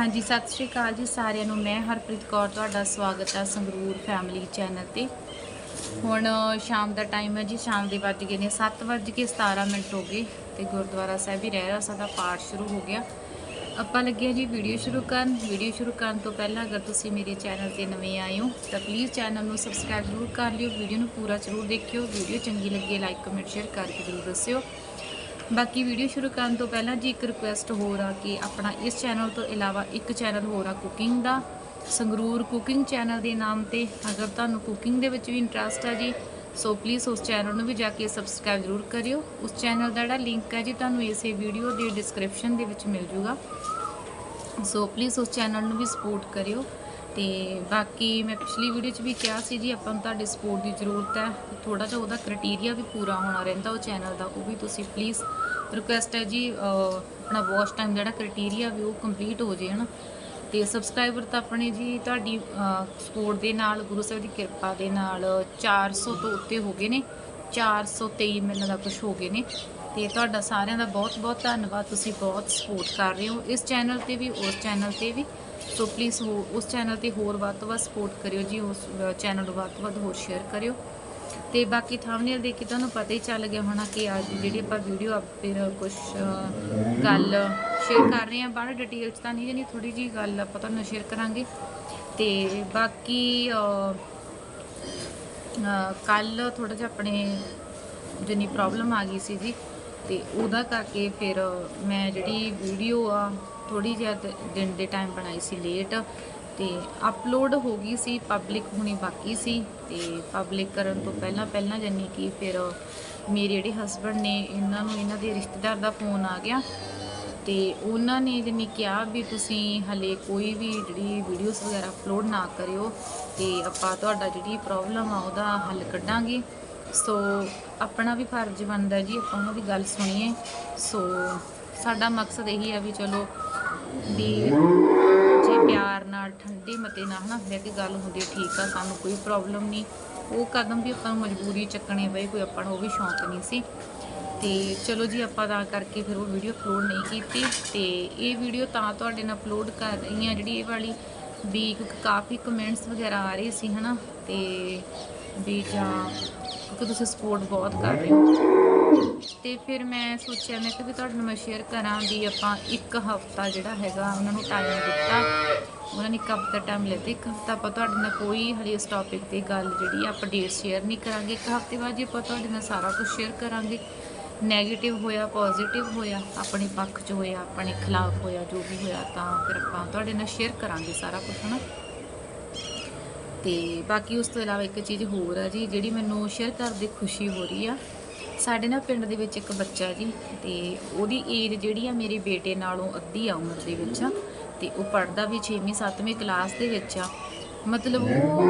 ਹਾਂਜੀ, ਸਤਿ ਸ਼੍ਰੀ ਅਕਾਲ ਜੀ ਸਾਰਿਆਂ ਨੂੰ। ਮੈਂ ਹਰਪ੍ਰੀਤ ਕੌਰ, ਤੁਹਾਡਾ ਸਵਾਗਤ ਹੈ ਸੰਗਰੂਰ ਫੈਮਿਲੀ ਚੈਨਲ ਤੇ। ਹੁਣ ਸ਼ਾਮ ਦਾ ਟਾਈਮ ਹੈ ਜੀ, ਸ਼ਾਮ ਦੇ ਵੱਜ ਗਏ ਨੇ 7 ਵੱਜ ਕੇ 17 ਮਿੰਟ ਹੋ ਗਏ ਤੇ ਗੁਰਦੁਆਰਾ ਸਾਹਿਬ ਹੀ ਰਹਿ ਰਿਹਾ, ਸਾਡਾ ਪਾਠ ਸ਼ੁਰੂ ਹੋ ਗਿਆ। ਆਪਾਂ ਲੱਗੇ ਜੀ ਵੀਡੀਓ ਸ਼ੁਰੂ ਕਰਨ। ਵੀਡੀਓ ਸ਼ੁਰੂ ਕਰਨ ਤੋਂ ਪਹਿਲਾਂ ਅਗਰ ਤੁਸੀਂ ਮੇਰੇ ਚੈਨਲ ਤੇ ਨਵੇਂ ਆਏ ਹੋ, ਤਾਂ ਪਲੀਜ਼ ਚੈਨਲ ਨੂੰ ਸਬਸਕ੍ਰਾਈਬ ਜ਼ਰੂਰ ਕਰ ਲਿਓ। ਵੀਡੀਓ ਨੂੰ ਪੂਰਾ ਜ਼ਰੂਰ ਦੇਖਿਓ। ਵੀਡੀਓ ਚੰਗੀ ਲੱਗੇ ਲਾਈਕ ਕਮੈਂਟ ਸ਼ੇਅਰ ਕਰਕੇ ਜ਼ਰੂਰ ਦੱਸਿਓ। ਬਾਕੀ ਵੀਡੀਓ ਸ਼ੁਰੂ ਕਰਨ ਤੋਂ ਪਹਿਲਾਂ ਜੀ ਇੱਕ ਰਿਕੁਐਸਟ ਹੋਰ ਆ ਕਿ ਆਪਣਾ ਇਸ ਚੈਨਲ ਤੋਂ ਇਲਾਵਾ ਇੱਕ ਚੈਨਲ ਹੋਰ ਆ ਕੁਕਿੰਗ ਦਾ, ਸੰਗਰੂਰ ਕੁਕਿੰਗ ਚੈਨਲ ਦੇ ਨਾਮ ਤੇ। ਅਗਰ ਤੁਹਾਨੂੰ ਕੁਕਿੰਗ ਦੇ ਵਿੱਚ ਵੀ ਇੰਟਰਸਟ ਆ ਜੀ, ਸੋ ਪਲੀਜ਼ ਉਸ ਚੈਨਲ ਨੂੰ ਵੀ ਜਾ ਕੇ ਸਬਸਕ੍ਰਾਈਬ ਜ਼ਰੂਰ ਕਰਿਓ। ਉਸ ਚੈਨਲ ਦਾ ਜਿਹੜਾ ਲਿੰਕ ਹੈ ਜੀ, ਤੁਹਾਨੂੰ ਇਸੇ ਵੀਡੀਓ ਦੀ ਡਿਸਕ੍ਰਿਪਸ਼ਨ ਦੇ ਵਿੱਚ ਮਿਲ ਜੂਗਾ। ਸੋ ਪਲੀਜ਼ ਉਸ ਚੈਨਲ ਨੂੰ ਵੀ ਸਪੋਰਟ ਕਰਿਓ। ਤੇ ਬਾਕੀ ਮੈਂ ਪਿਛਲੀ ਵੀਡੀਓ 'ਚ ਵੀ ਕਿਹਾ ਸੀ ਜੀ, ਆਪਾਂ ਨੂੰ ਤੁਹਾਡੀ ਸਪੋਰਟ ਦੀ ਜ਼ਰੂਰਤ ਹੈ। ਥੋੜਾ ਜਿਹਾ ਉਹਦਾ ਕ੍ਰਾਈਟੇਰੀਆ ਵੀ ਪੂਰਾ ਹੋਣਾ ਰਹਿੰਦਾ ਉਹ ਚੈਨਲ ਦਾ, ਉਹ ਵੀ ਤੁਸੀਂ ਪਲੀਜ਼ ਰਿਕੁਐਸਟ ਹੈ ਜੀ ਆਪਣਾ ਵਾਚ ਟਾਈਮ ਜਿਹੜਾ ਕ੍ਰਾਈਟੇਰੀਆ ਵੀ ਉਹ ਕੰਪਲੀਟ ਹੋ ਜੇ, ਹਨਾ। ਤੇ ਸਬਸਕ੍ਰਾਈਬਰ ਤਾਂ ਆਪਣੇ ਜੀ, ਤੁਹਾਡੀ ਸਪੋਰਟ ਦੇ ਨਾਲ, ਗੁਰੂ ਸਾਹਿਬ ਦੀ ਕਿਰਪਾ ਦੇ ਨਾਲ 400 ਤੋਂ ਉੱਤੇ ਹੋ ਗਏ ਨੇ। 423 ਮਿਲਣ ਦਾ ਕੁਝ ਹੋ ਗਏ ਨੇ। ਤੇ ਤੁਹਾਡਾ ਸਾਰਿਆਂ ਦਾ ਬਹੁਤ ਬਹੁਤ ਧੰਨਵਾਦ, ਤੁਸੀਂ ਬਹੁਤ ਸਪੋਰਟ ਕਰ ਰਹੇ ਹੋ। ਇਸ ਚੈਨਲ ਤੇ ਵੀ, ਉਸ ਚੈਨਲ ਤੇ ਵੀ। ਸੋ ਪਲੀਜ਼ ਉਸ ਚੈਨਲ ਤੇ ਹੋਰ ਵੱਧ ਤੋਂ ਵੱਧ ਸਪੋਰਟ ਕਰਿਓ ਜੀ, ਉਸ ਚੈਨਲ ਨੂੰ ਵੱਧ ਤੋਂ ਵੱਧ ਹੋਰ ਸ਼ੇਅਰ ਕਰਿਓ। ਤੇ ਬਾਕੀ ਥੰਬਨੇਲ ਦੇਖ ਕੇ ਤੁਹਾਨੂੰ ਪਤਾ ਹੀ ਚੱਲ ਗਿਆ ਹੋਣਾ ਕਿ ਅੱਜ ਜਿਹੜੀ ਆਪਾਂ ਵੀਡੀਓ ਆ, ਫਿਰ ਕੁਝ ਗੱਲ ਸ਼ੇਅਰ ਕਰ ਰਹੇ ਹਾਂ। ਬਾਹਰ ਡਿਟੇਲ ਚ ਤਾਂ ਨਹੀਂ ਜਣੀ ਥੋੜੀ ਜੀ ਗੱਲ ਆਪਾਂ ਤੁਹਾਨੂੰ ਸ਼ੇਅਰ ਕਰਾਂਗੇ। ਤੇ ਬਾਕੀ ਕੱਲ ਥੋੜਾ ਜਿਹਾ ਆਪਣੇ ਜਿੰਨੀ ਪ੍ਰੋਬਲਮ ਆ ਗਈ ਸੀ ਜੀ, ਤੇ ਉਹਦਾ ਕਰਕੇ ਫਿਰ ਮੈਂ ਜਿਹੜੀ ਵੀਡੀਓ ਆ ਥੋੜੀ ਜਿਹਾ ਦਿਨ ਦੇ ਟਾਈਮ ਬਣਾਈ ਸੀ ਲੇਟ ਤੇ ਅਪਲੋਡ ਹੋ ਗਈ ਸੀ ਪਬਲਿਕ ਹੋਣੀ ਬਾਕੀ ਸੀ ਤੇ ਪਬਲਿਕ ਕਰਨ ਤੋਂ ਪਹਿਲਾਂ ਪਹਿਲਾਂ ਜਾਨੀ ਕਿ ਫਿਰ ਮੇਰੇ ਜਿਹੜੇ ਹਸਬੰਡ ਨੇ, ਇਹਨਾਂ ਨੂੰ ਇਹਨਾਂ ਦੇ ਰਿਸ਼ਤੇਦਾਰ ਦਾ ਫੋਨ ਆ ਗਿਆ ਤੇ ਉਹਨਾਂ ਨੇ ਜਾਨੀ ਕਿਹਾ ਵੀ ਤੁਸੀਂ ਹਲੇ ਕੋਈ ਵੀ ਜਿਹੜੀ ਵੀਡੀਓਜ਼ ਵਗੈਰਾ ਅਪਲੋਡ ਨਾ ਕਰਿਓ ਤੇ ਆਪਾਂ ਤੁਹਾਡਾ ਜਿਹੜੀ ਪ੍ਰੋਬਲਮ ਆ ਉਹਦਾ ਹੱਲ ਕੱਢਾਂਗੇ। ਸੋ ਆਪਣਾ ਵੀ ਫਰਜ਼ ਬਣਦਾ ਜੀ, ਆਪਾਂ ਉਹਨਾਂ ਦੀ ਗੱਲ ਸੁਣੀਏ। ਸੋ ਸਾਡਾ ਮਕਸਦ ਇਹੀ ਆ ਵੀ ਚਲੋ ਵੀ ਜੇ ਪਿਆਰ ਨਾਲ, ਠੰਡੇ ਮਤੇ ਨਾਲ ਹਨਾ ਬਹਿ ਕੇ ਗੱਲ ਹੁੰਦੀ ਠੀਕ ਆ, ਸਾਨੂੰ ਕੋਈ ਪ੍ਰੋਬਲਮ ਨਹੀਂ। ਉਹ ਕਦਮ ਵੀ ਆਪਾਂ ਨੂੰ ਮਜਬੂਰੀ ਚੱਕਣੇ ਪਏ, ਕੋਈ ਆਪਾਂ ਨੂੰ ਉਹ ਵੀ ਸ਼ੌਂਕ ਨਹੀਂ ਸੀ। ਤੇ ਚਲੋ ਜੀ, ਆਪਾਂ ਤਾਂ ਕਰਕੇ ਫਿਰ ਉਹ ਵੀਡੀਓ ਅਪਲੋਡ ਨਹੀਂ ਕੀਤੀ। ਤੇ ਇਹ ਵੀਡੀਓ ਤਾਂ ਤੁਹਾਡੇ ਨਾਲ ਅਪਲੋਡ ਕਰ ਰਹੀ ਹਾਂ, ਜਿਹੜੀ ਇਹ ਵਾਲੀ, ਵੀ ਕਿਉਂਕਿ ਕਾਫੀ ਕਮੈਂਟਸ ਵਗੈਰਾ ਆ ਰਹੇ ਸੀ, ਹਨਾ। ਤੇ ਵੀ ਜਾਂ ਕਿਉਂਕਿ ਤੁਸੀਂ ਸਪੋਰਟ ਬਹੁਤ ਕਰ ਰਹੇ ਹੋ। ਤੇ ਫਿਰ ਮੈਂ ਸੋਚਿਆ, ਮੈਂ ਕਿ ਵੀ ਤੁਹਾਡੇ ਨਾਲ ਮੈਂ ਸ਼ੇਅਰ ਕਰਾਂ ਵੀ ਆਪਾਂ ਇੱਕ ਹਫਤਾ ਜਿਹੜਾ ਹੈਗਾ ਉਹਨਾਂ ਨੂੰ ਟਾਈਮ ਦਿੱਤਾ। ਉਹਨਾਂ ਨੇ ਇੱਕ ਹਫਤਾ ਟਾਈਮ ਲਿੱਤਾ ਇੱਕ ਹਫਤਾ ਆਪਾਂ ਤੁਹਾਡੇ ਨਾਲ ਕੋਈ ਹਲੇ ਇਸ ਟੌਪਿਕ ਤੇ ਗੱਲ ਜਿਹੜੀ ਆ ਅਪਡੇਟ ਸ਼ੇਅਰ ਨਹੀਂ ਕਰਾਂਗੇ। ਇੱਕ ਹਫ਼ਤੇ ਬਾਅਦ ਜੀ ਆਪਾਂ ਤੁਹਾਡੇ ਨਾਲ ਸਾਰਾ ਕੁਝ ਸ਼ੇਅਰ ਕਰਾਂਗੇ 네ਗੇਟਿਵ ਹੋਇਆ ਪੋਜ਼ਿਟਿਵ ਹੋਇਆ, ਆਪਣੇ ਪੱਖ 'ਚ ਹੋਇਆ, ਆਪਣੇ ਖਿਲਾਫ ਹੋਇਆ, ਜੋ ਵੀ ਹੋਇਆ, ਤਾਂ ਫਿਰ ਆਪਾਂ ਤੁਹਾਡੇ ਨਾਲ ਸ਼ੇਅਰ ਕਰਾਂਗੇ ਸਾਰਾ ਕੁਝ ਹਨਾ? ਤੇ ਬਾਕੀ ਉਸ ਤੋਂ ਇਲਾਵਾ ਇੱਕ ਚੀਜ਼ ਹੋਰ ਆ ਜੀ, ਜਿਹੜੀ ਮੈਨੂੰ ਸ਼ੇਅਰ ਕਰਦੇ ਖੁਸ਼ੀ ਹੋ ਰਹੀ ਆ ਸਾਡੇ ਨਾ ਪਿੰਡ ਦੇ ਵਿੱਚ ਇੱਕ ਬੱਚਾ ਜੀ ਤੇ ਉਹਦੀ ਏਜ ਜਿਹੜੀ ਆ ਮੇਰੇ ਬੇਟੇ ਨਾਲੋਂ ਅੱਧੀ ਆ ਉਮਰ ਦੇ ਵਿੱਚ ਆ ਤੇ ਉਹ ਪੜਦਾ ਵੀ 6ਵੀਂ 7ਵੀਂ ਕਲਾਸ ਦੇ ਵਿੱਚ ਆ। ਮਤਲਬ ਉਹ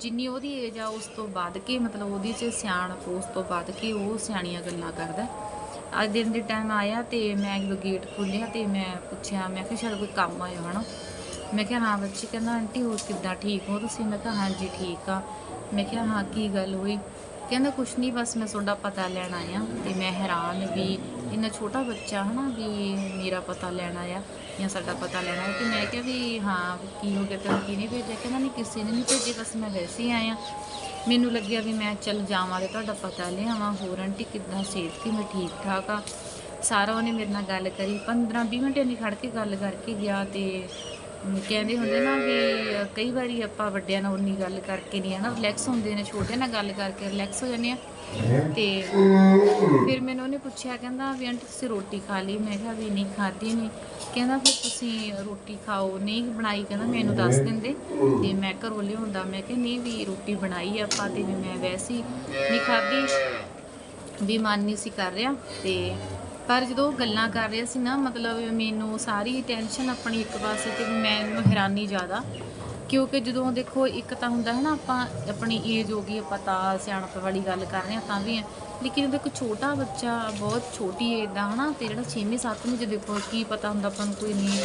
ਜਿੰਨੀ ਉਹਦੀ ਏਜ ਆ ਉਸ ਤੋਂ ਵੱਧ ਕੇ, ਮਤਲਬ ਉਹਦੀ ਚ ਸਿਆਣਪ ਉਸ ਤੋਂ ਵੱਧ ਕੇ ਉਹ ਸਿਆਣੀਆਂ ਗੱਲਾਂ ਕਰਦਾ। ਅੱਜ ਦਿਨ ਦੇ ਟਾਈਮ ਆਇਆ ਤੇ ਮੈਂ ਜਦੋਂ ਗੇਟ ਖੋਲ੍ਹਿਆ ਤੇ ਮੈਂ ਪੁੱਛਿਆ, ਮੈਂ ਕਿਹਾ ਸ਼ਾਇਦ ਕੋਈ ਕੰਮ ਆਇਆ ਹਨਾ। ਮੈਂ ਕਿਹਾ, ਹਾਂ ਬੱਚੀ, ਕਹਿੰਦਾ, ਆਂਟੀ ਹੋਰ ਕਿੱਦਾਂ ਠੀਕ ਹੋ ਤੁਸੀਂ? ਮੈਂ ਕਿਹਾ, ਹਾਂਜੀ, ਠੀਕ ਆ। ਮੈਂ ਕਿਹਾ, ਹਾਂ, ਕੀ ਗੱਲ ਹੋਈ? ਕਹਿੰਦਾ ਕੁਛ ਨਹੀਂ ਬਸ ਮੈਂ ਤੁਹਾਡਾ ਪਤਾ ਲੈਣ ਆਇਆ ਤੇ ਮੈਂ ਹੈਰਾਨ ਵੀ ਇੰਨਾ ਛੋਟਾ ਬੱਚਾ ਹਨਾ ਵੀ ਮੇਰਾ ਪਤਾ ਲੈਣ ਆਇਆ ਜਾਂ ਸਾਡਾ ਪਤਾ ਲੈਣਾ ਹੈ ਕਿ ਮੈਂ ਕਿਹਾ ਵੀ ਹਾਂ, ਕੀ ਹੋ ਗਿਆ, ਤੈਨੂੰ ਕਿਹਨੇ ਭੇਜਿਆ? ਕਹਿੰਦਾ ਨਹੀਂ, ਕਿਸੇ ਨੇ ਨਹੀਂ ਭੇਜਿਆ, ਬਸ ਮੈਂ ਵੈਸੇ ਹੀ ਆਇਆ। ਮੈਨੂੰ ਲੱਗਿਆ ਵੀ ਮੈਂ ਚੱਲ ਜਾਵਾਂ ਤੇ ਤੁਹਾਡਾ ਪਤਾ ਲਿਆਵਾਂ ਹੋਰ ਆਂਟੀ ਕਿੱਦਾਂ, ਸਿਹਤ ਕੀ ਮੈਂ ਠੀਕ ਠਾਕ ਆ? ਸਾਰਾ ਉਹਨੇ ਮੇਰੇ ਨਾਲ ਗੱਲ ਕਰੀ 15 20 ਮਿੰਟ ਨਹੀਂ ਖੜ ਕੇ ਗੱਲ ਕਰਕੇ ਗਿਆ ਤੇ ਕਹਿੰਦੇ ਹੁੰਦੇ ਨਾ ਵੀ ਕਈ ਵਾਰੀ ਆਪਾਂ ਵੱਡਿਆਂ ਨਾਲ ਉਨੀ ਗੱਲ ਕਰਕੇ ਨਹੀਂ ਹਨਾ ਰਿਲੈਕਸ ਹੁੰਦੇ ਨੇ ਛੋਟੇ ਨਾਲ ਗੱਲ ਕਰਕੇ ਰਿਲੈਕਸ ਹੋ ਜਾਂਦੇ ਆ। ਤੇ ਫਿਰ ਮੈਨੂੰ ਉਹਨੇ ਪੁੱਛਿਆ, ਕਹਿੰਦਾ ਵੀ ਆਂਟੀ ਤੁਸੀਂ ਰੋਟੀ ਖਾ ਲਈ? ਮੈਂ ਕਿਹਾ ਵੀ ਨਹੀਂ, ਖਾਧੀ ਨਹੀਂ ਕਹਿੰਦਾ ਫਿਰ ਤੁਸੀਂ ਰੋਟੀ ਖਾਓ, ਨਹੀਂ ਬਣਾਈ, ਕਹਿੰਦਾ ਮੈਨੂੰ ਦੱਸ ਦਿੰਦੇ। ਤੇ ਮੈਂ ਘਰੋਂ ਲਿਆਉਂਦਾ, ਮੈਂ ਕਿਹਾ ਨਹੀਂ ਵੀ ਰੋਟੀ ਬਣਾਈ ਆਪਾਂ ਤੇ ਵੀ ਮੈਂ ਵੈਸੇ ਨਹੀਂ ਖਾਧੀ। ਵੀ ਮਨ ਨਹੀਂ ਸੀ ਕਰ ਰਿਹਾ, ਤੇ ਪਰ ਜਦੋਂ ਉਹ ਗੱਲਾਂ ਕਰ ਰਿਹਾ ਸੀ ਨਾ, ਮਤਲਬ ਮੈਨੂੰ ਸਾਰੀ ਟੈਨਸ਼ਨ ਆਪਣੀ ਇੱਕ ਪਾਸੇ ਤੇ ਵੀ ਮੈਨੂੰ ਹੈਰਾਨੀ ਜ਼ਿਆਦਾ। ਕਿਉਂਕਿ ਜਦੋਂ ਦੇਖੋ, ਇੱਕ ਤਾਂ ਹੁੰਦਾ ਹੈ ਨਾ, ਆਪਾਂ ਆਪਣੀ ਏਜ ਹੋ ਗਈ, ਆਪਾਂ ਤਾਂ ਸਿਆਣਪ ਵਾਲੀ ਗੱਲ ਕਰ ਰਹੇ ਹਾਂ, ਤਾਂ ਵੀ ਹੈ। ਲੇਕਿਨ ਉਹਦੇ ਇੱਕ ਛੋਟਾ ਬੱਚਾ ਬਹੁਤ ਛੋਟੀ ਏਜ ਦਾ, ਹਨਾ, ਤੇ ਜਿਹੜਾ 6ਵੀਂ 7ਵੀਂ ਚ ਦੇਖੋ, ਕੀ ਪਤਾ ਹੁੰਦਾ ਆਪਾਂ ਨੂੰ, ਕੋਈ ਨਹੀਂ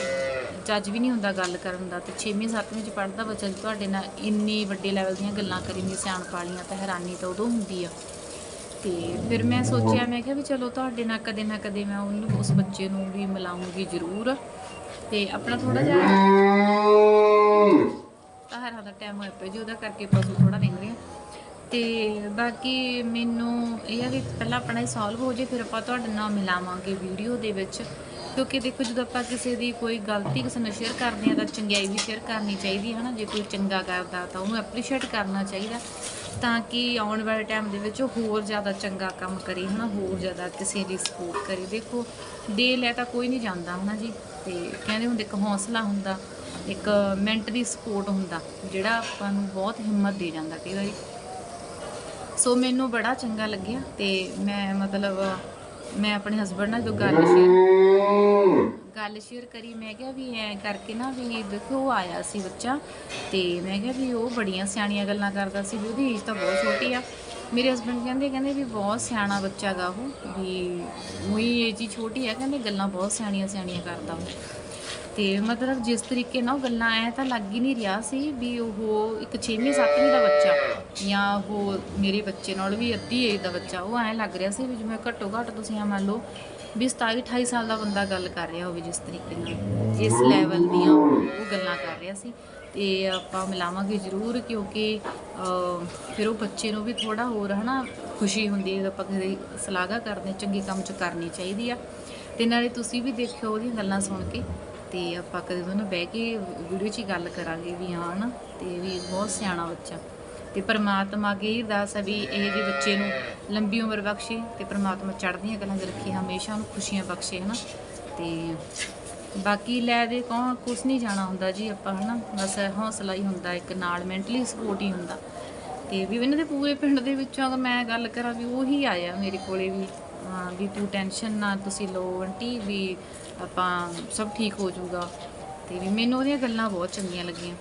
ਜੱਜ ਵੀ ਨਹੀਂ ਹੁੰਦਾ ਗੱਲ ਕਰਨ ਦਾ। ਤੇ 6ਵੀਂ 7ਵੀਂ ਚ ਪੜ੍ਹਦਾ ਬੱਚਾ ਜੇ ਤੁਹਾਡੇ ਨਾਲ ਇੰਨੀ ਵੱਡੇ ਲੈਵਲ ਦੀਆਂ ਗੱਲਾਂ ਕਰੀ ਨਹੀਂ ਸਿਆਣਪ ਵਾਲੀਆਂ, ਤਾਂ ਹੈਰਾਨੀ ਤਾਂ ਉਦੋਂ ਹੁੰਦੀ ਆ। ਤੇ ਫਿਰ ਮੈਂ ਸੋਚਿਆ, ਮੈਂ ਕਿਹਾ ਵੀ ਚਲੋ ਤੁਹਾਡੇ ਨਾਲ ਕਦੇ ਨਾ ਕਦੇ ਮੈਂ ਉਹਨੂੰ, ਉਸ ਬੱਚੇ ਨੂੰ ਵੀ ਮਿਲਾਉਂਗੀ ਜ਼ਰੂਰ। ਤੇ ਆਪਣਾ ਥੋੜਾ ਜਿਹਾ ਤਾਹਰਾਂ ਦਾ ਟਾਈਮ ਹੋਇਆ ਪਿਆ ਜੀ, ਉਹਦਾ ਕਰਕੇ ਪਸ਼ੂ ਥੋੜਾ ਰਿੰਗ ਰਿਹਾ ਤੇ ਬਾਕੀ ਮੈਨੂੰ ਇਹ ਆ ਵੀ ਪਹਿਲਾਂ ਆਪਣਾ ਹੀ ਸੋਲਵ ਹੋ ਜੇ, ਫਿਰ ਆਪਾਂ ਤੁਹਾਡੇ ਨਾਲ ਮਿਲਾਵਾਂਗੇ ਵੀਡੀਓ ਦੇ ਵਿੱਚ। ਕਿਉਂਕਿ ਦੇਖੋ ਜਦੋਂ ਆਪਾਂ ਕਿਸੇ ਦੀ ਕੋਈ ਗਲਤੀ ਕਿਸੇ ਨਾਲ ਸ਼ੇਅਰ ਕਰਦੇ ਆ ਤਾਂ ਚੰਗਿਆਈ ਵੀ ਸ਼ੇਅਰ ਕਰਨੀ ਚਾਹੀਦੀ ਹੈ ਨਾ ਜੇ ਕੋਈ ਚੰਗਾ ਕਰਦਾ ਤਾਂ ਉਹਨੂੰ ਐਪਰੀਸ਼ੀਏਟ ਕਰਨਾ ਚਾਹੀਦਾ ਤਾਂ ਕਿ ਆਉਣ ਵਾਲੇ ਟਾਈਮ ਦੇ ਵਿੱਚ ਉਹ ਹੋਰ ਜ਼ਿਆਦਾ ਚੰਗਾ ਕੰਮ ਕਰੇ, ਹਨਾ? ਹੋਰ ਜ਼ਿਆਦਾ ਕਿਸੇ ਦੀ ਸਪੋਰਟ ਕਰੇ। ਦੇਖੋ ਦੇ ਲੈ ਤਾਂ ਕੋਈ ਨਹੀਂ ਜਾਂਦਾ, ਹਨਾ ਜੀ? ਤੇ ਕਹਿੰਦੇ ਹੁੰਦੇ ਇੱਕ ਹੌਸਲਾ ਹੁੰਦਾ, ਇੱਕ ਮੈਂਟਲੀ ਸਪੋਰਟ ਹੁੰਦਾ, ਜਿਹੜਾ ਆਪਾਂ ਨੂੰ ਬਹੁਤ ਹਿੰਮਤ ਦੇ ਜਾਂਦਾ ਕਈ ਵਾਰੀ। ਸੋ ਮੈਨੂੰ ਬੜਾ ਚੰਗਾ ਲੱਗਿਆ ਤੇ ਮੈਂ ਮਤਲਬ ਮੈਂ ਆਪਣੇ ਹਸਬੰਡ ਨਾਲ ਜੋ ਗੱਲ ਸ਼ੇਅਰ ਗੱਲ ਸ਼ੇਅਰ ਕਰੀ, ਮੈਂ ਕਿਹਾ ਵੀ ਐ ਕਰਕੇ ਨਾ ਵੀ ਦੇਖੋ ਉਹ ਆਇਆ ਸੀ ਬੱਚਾ ਤੇ ਮੈਂ ਕਿਹਾ ਵੀ ਉਹ ਬੜੀਆਂ ਸਿਆਣੀਆਂ ਗੱਲਾਂ ਕਰਦਾ ਸੀ ਵੀ ਉਹਦੀ ਏਜ ਤਾਂ ਬਹੁਤ ਛੋਟੀ ਆ। ਮੇਰੇ ਹਸਬੰਡ ਕਹਿੰਦੇ ਕਹਿੰਦੇ ਵੀ ਬਹੁਤ ਸਿਆਣਾ ਬੱਚਾ ਗਾ ਉਹ, ਵੀ ਉਹੀ ਏਜ ਹੀ ਛੋਟੀ ਆ, ਕਹਿੰਦੇ ਗੱਲਾਂ ਬਹੁਤ ਸਿਆਣੀਆਂ ਸਿਆਣੀਆਂ ਕਰਦਾ ਉਹ। ਤੇ ਮਤਲਬ ਜਿਸ ਤਰੀਕੇ ਨਾਲ ਉਹ ਗੱਲਾਂ ਐ ਤਾਂ ਲੱਗ ਹੀ ਨਹੀਂ ਰਿਹਾ ਸੀ ਵੀ ਉਹ ਇੱਕ 6ਵੀਂ 7ਵੀਂ ਦਾ ਬੱਚਾ ਜਾਂ ਉਹ ਮੇਰੇ ਬੱਚੇ ਨਾਲ ਵੀ ਅੱਧੀ ਏਜ ਦਾ ਬੱਚਾ, ਉਹ ਐਂ ਲੱਗ ਰਿਹਾ ਸੀ ਵੀ ਜਿਵੇਂ ਘੱਟੋ ਘੱਟ ਤੁਸੀਂ ਆ ਮੰਨ ਲਓ ਵੀ 27 28 ਸਾਲ ਦਾ ਬੰਦਾ ਗੱਲ ਕਰ ਰਿਹਾ ਹੋਵੇ ਜਿਸ ਤਰੀਕੇ ਨਾਲ, ਜਿਸ ਲੈਵਲ ਦੀਆਂ ਉਹ ਗੱਲਾਂ ਕਰ ਰਿਹਾ ਸੀ। ਤੇ ਆਪਾਂ ਮਿਲਾਵਾਂਗੇ ਜ਼ਰੂਰ ਕਿਉਂਕਿ ਫਿਰ ਉਹ ਬੱਚੇ ਨੂੰ ਵੀ ਥੋੜਾ ਹੋਰ ਹਨਾ ਖੁਸ਼ੀ ਹੁੰਦੀ ਹੈ, ਆਪਾਂ ਕਿਸੇ ਦੀ ਸਲਾਘਾ ਕਰਦੇ ਚੰਗੇ ਕੰਮ ਚ ਕਰਨੀ ਚਾਹੀਦੀ ਆ। ਤੇ ਨਾਲੇ ਤੁਸੀਂ ਵੀ ਦੇਖਿਓ ਉਹਦੀਆਂ ਗੱਲਾਂ ਸੁਣ ਕੇ ਤੇ ਆਪਾਂ ਕਦੇ ਦੋਨੋਂ ਬਹਿ ਕੇ ਵੀਡੀਓ 'ਚ ਹੀ ਗੱਲ ਕਰਾਂਗੇ ਵੀ ਹਾਂ ਨਾ ਤੇ ਵੀ ਬਹੁਤ ਸਿਆਣਾ ਬੱਚਾ। ਤੇ ਪ੍ਰਮਾਤਮਾ ਅੱਗੇ ਹੀ ਅਰਦਾਸ ਹੈ ਵੀ ਇਹ ਜਿਹੇ ਬੱਚੇ ਨੂੰ ਲੰਬੀ ਉਮਰ ਬਖਸ਼ੇ ਤੇ ਪ੍ਰਮਾਤਮਾ ਚੜ੍ਹਦੀਆਂ ਕਲਾਂ 'ਚ ਰੱਖੇ, ਹਮੇਸ਼ਾ ਉਹਨੂੰ ਖੁਸ਼ੀਆਂ ਬਖਸ਼ੇ ਹਨਾ। ਤੇ ਬਾਕੀ ਲੈ ਦੇ ਕੌਣ, ਕੁਛ ਨਹੀਂ ਜਾਣਾ ਹੁੰਦਾ ਜੀ ਆਪਾਂ ਹਨਾ, ਬਸ ਹੌਸਲਾ ਹੀ ਹੁੰਦਾ ਇੱਕ ਨਾਲ ਮੈਂਟਲੀ ਸਪੋਰਟ ਹੀ ਹੁੰਦਾ। ਤੇ ਵੀ ਇਹਨਾਂ ਦੇ ਪੂਰੇ ਪਿੰਡ ਦੇ ਵਿੱਚੋਂ ਅਗਰ ਮੈਂ ਗੱਲ ਕਰਾਂ ਵੀ ਉਹੀ ਆਇਆ ਮੇਰੇ ਕੋਲੇ ਵੀ, ਹਾਂ ਵੀ ਤੂੰ ਟੈਨਸ਼ਨ ਨਾ, ਤੁਸੀਂ ਲਓ ਆਂਟੀ ਵੀ ਆਪਾਂ ਸਭ ਠੀਕ ਹੋ ਜਾਊਗਾ। ਤੇ ਵੀ ਮੈਨੂੰ ਉਹਦੀਆਂ ਗੱਲਾਂ ਬਹੁਤ ਚੰਗੀਆਂ ਲੱਗੀਆਂ।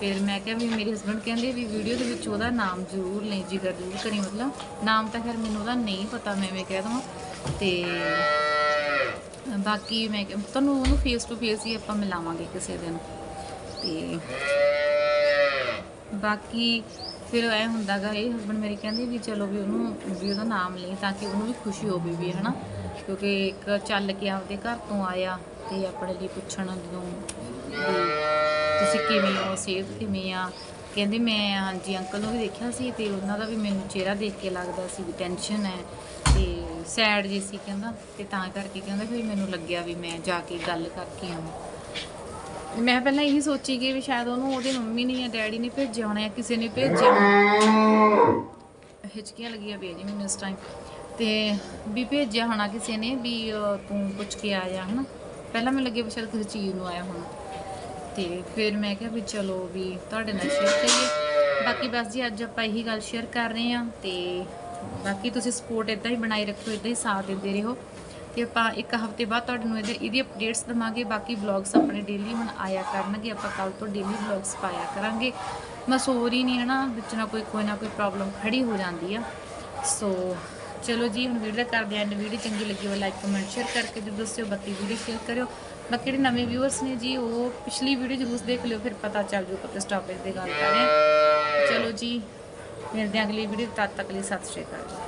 ਫਿਰ ਮੈਂ ਕਿਹਾ ਵੀ ਮੇਰੇ ਹਸਬੰਡ ਕਹਿੰਦੇ ਵੀ ਵੀਡੀਓ ਦੇ ਵਿੱਚ ਉਹਦਾ ਨਾਮ ਜ਼ਰੂਰ ਲੈ, ਜ਼ਿਕਰ ਜ਼ਰੂਰ ਕਰੀ, ਮਤਲਬ ਨਾਮ ਤਾਂ ਖੈਰ ਮੈਨੂੰ ਉਹਦਾ ਨਹੀਂ ਪਤਾ, ਮੈਂ ਐਵੇਂ ਕਹਿ ਦਵਾਂ। ਤੇ ਬਾਕੀ ਮੈਂ ਕਿਹਾ- ਤੁਹਾਨੂੰ ਉਹਨੂੰ ਫੇਸ ਟੂ ਫੇਸ ਹੀ ਆਪਾਂ ਮਿਲਾਵਾਂਗੇ ਕਿਸੇ ਦਿਨ। ਤੇ ਬਾਕੀ ਫਿਰ ਐ ਹੁੰਦਾਗਾ, ਇਹ ਹਸਬੰਡ ਮੇਰੇ ਕਹਿੰਦੇ ਵੀ ਚਲੋ ਵੀ ਉਹਨੂੰ ਵੀ ਉਹਦਾ ਨਾਮ ਲਈ ਤਾਂ ਕਿ ਉਹਨੂੰ ਵੀ ਖੁਸ਼ੀ ਹੋਵੇ ਵੀ, ਹਨਾ। ਕਿਉਂਕਿ ਇੱਕ ਚੱਲ ਕੇ ਆਪਦੇ ਘਰ ਤੋਂ ਆਇਆ ਤੇ ਆਪਣੇ ਲਈ ਪੁੱਛਣ ਜਦੋਂ ਤੁਸੀਂ ਕਿਵੇਂ ਹੋ, ਸਿਹਤ ਕਿਵੇਂ ਆ? ਕਹਿੰਦੇ ਮੈਂ ਹਾਂਜੀ, ਅੰਕਲ ਨੂੰ ਵੀ ਦੇਖਿਆ ਸੀ ਤੇ ਉਹਨਾਂ ਦਾ ਵੀ ਮੈਨੂੰ ਚਿਹਰਾ ਦੇਖ ਕੇ ਲੱਗਦਾ ਸੀ ਵੀ ਟੈਨਸ਼ਨ ਹੈ ਤੇ ਸੈਡ ਜੀ ਸੀ ਕਹਿੰਦਾ ਤੇ ਤਾਂ ਕਰਕੇ ਕਹਿੰਦਾ ਫਿਰ ਮੈਨੂੰ ਲੱਗਿਆ ਵੀ ਮੈਂ ਜਾ ਕੇ ਗੱਲ ਕਰਕੇ ਆਵਾਂ। ਮੈਂ ਪਹਿਲਾਂ ਇਹੀ ਸੋਚੀ ਕਿ ਵੀ ਸ਼ਾਇਦ ਉਹਨੂੰ ਉਹਦੇ ਮੰਮੀ ਨੇ ਜਾਂ ਡੈਡੀ ਨੇ ਭੇਜਿਆ ਹੋਣਾ ਜਾਂ ਕਿਸੇ ਨੇ ਭੇਜਿਆ ਹੋਣਾ। ਹਿਚਕੀਆਂ ਲੱਗੀਆਂ ਪਈਆਂ ਜੀ ਮੈਨੂੰ ਇਸ ਟਾਈਮ ਤੇ ਵੀ ਭੇਜਿਆ ਹੋਣਾ ਕਿਸੇ ਨੇ ਵੀ ਤੂੰ ਪੁੱਛ ਕੇ ਆ ਜਾ, ਹਨਾ। ਪਹਿਲਾਂ ਮੈਨੂੰ ਲੱਗਿਆ ਵੀ ਸ਼ਾਇਦ ਕਿਸੇ ਚੀਜ਼ ਨੂੰ ਆਇਆ ਹੋਣਾ। ਤੇ ਫਿਰ ਮੈਂ ਕਿਹਾ ਵੀ ਚਲੋ ਵੀ ਤੁਹਾਡੇ ਨਾਲ ਸ਼ੇਅਰ ਕਰੀਏ। ਬਾਕੀ ਬਸ ਜੀ, ਅੱਜ ਆਪਾਂ ਇਹੀ ਗੱਲ ਸ਼ੇਅਰ ਕਰ ਰਹੇ ਹਾਂ ਤੇ ਬਾਕੀ ਤੁਸੀਂ ਸਪੋਰਟ ਇਦਾਂ ਹੀ ਬਣਾਈ ਰੱਖੋ ਇਦਾਂ ਹੀ ਸਾਥ ਦਿੰਦੇ ਰਹੋ। ਤੇ ਆਪਾਂ ਇੱਕ ਹਫ਼ਤੇ ਬਾਅਦ ਤੁਹਾਨੂੰ ਇਹਦੇ ਇਹਦੀ ਅਪਡੇਟਸ ਦਵਾਂਗੇ। ਬਾਕੀ ਵਲੌਗਸ ਆਪਣੇ ਡੇਲੀ ਹੁਣ ਆਇਆ ਕਰਨਗੇ। ਆਪਾਂ ਕੱਲ ਤੋਂ ਡੇਲੀ ਵਲੌਗਸ ਪਾਇਆ ਕਰਾਂਗੇ। ਬਸ ਹੋਰ ਹੀ ਨਹੀਂ, ਹਨਾ। ਵਿੱਚ ਨਾ ਕੋਈ ਕੋਈ ਨਾ ਕੋਈ ਪ੍ਰੋਬਲਮ ਖੜੀ ਹੋ ਜਾਂਦੀ ਆ। ਸੋ ਚਲੋ ਜੀ, ਹੁਣ ਵੀਡੀਓ ਕਰਦੇ ਆਂ ਵੀਡੀਓ ਚੰਗੀ ਲੱਗੀ ਹੋ ਲਾਈਕ ਕਮੈਂਟ ਸ਼ੇਅਰ ਕਰਕੇ ਜੀ ਦੱਸਿਓ। ਬਾਕੀ ਵੀਡੀਓ ਸ਼ੇਅਰ ਕਰਿਓ। ਬਾਕੀ ਜਿਹੜੇ ਨਵੇਂ ਵਿਊਅਰਸ ਨੇ ਜੀ, ਉਹ ਪਿਛਲੀ ਵੀਡੀਓ ਜ਼ਰੂਰ ਦੇਖ ਲਿਓ, ਫਿਰ ਪਤਾ ਚੱਲ ਜਾਊ ਆਪਾਂ ਕਿਸ ਟੌਪਿਕ ਗੱਲ ਕਰ ਰਹੇ ਚਲੋ ਜੀ, ਮਿਲਦੇ ਹਾਂ ਅਗਲੀ ਵੀਡੀਓ ਤਦ ਤੱਕ ਲਈ ਸਤਿ ਸ਼੍ਰੀ ਅਕਾਲ ਜੀ।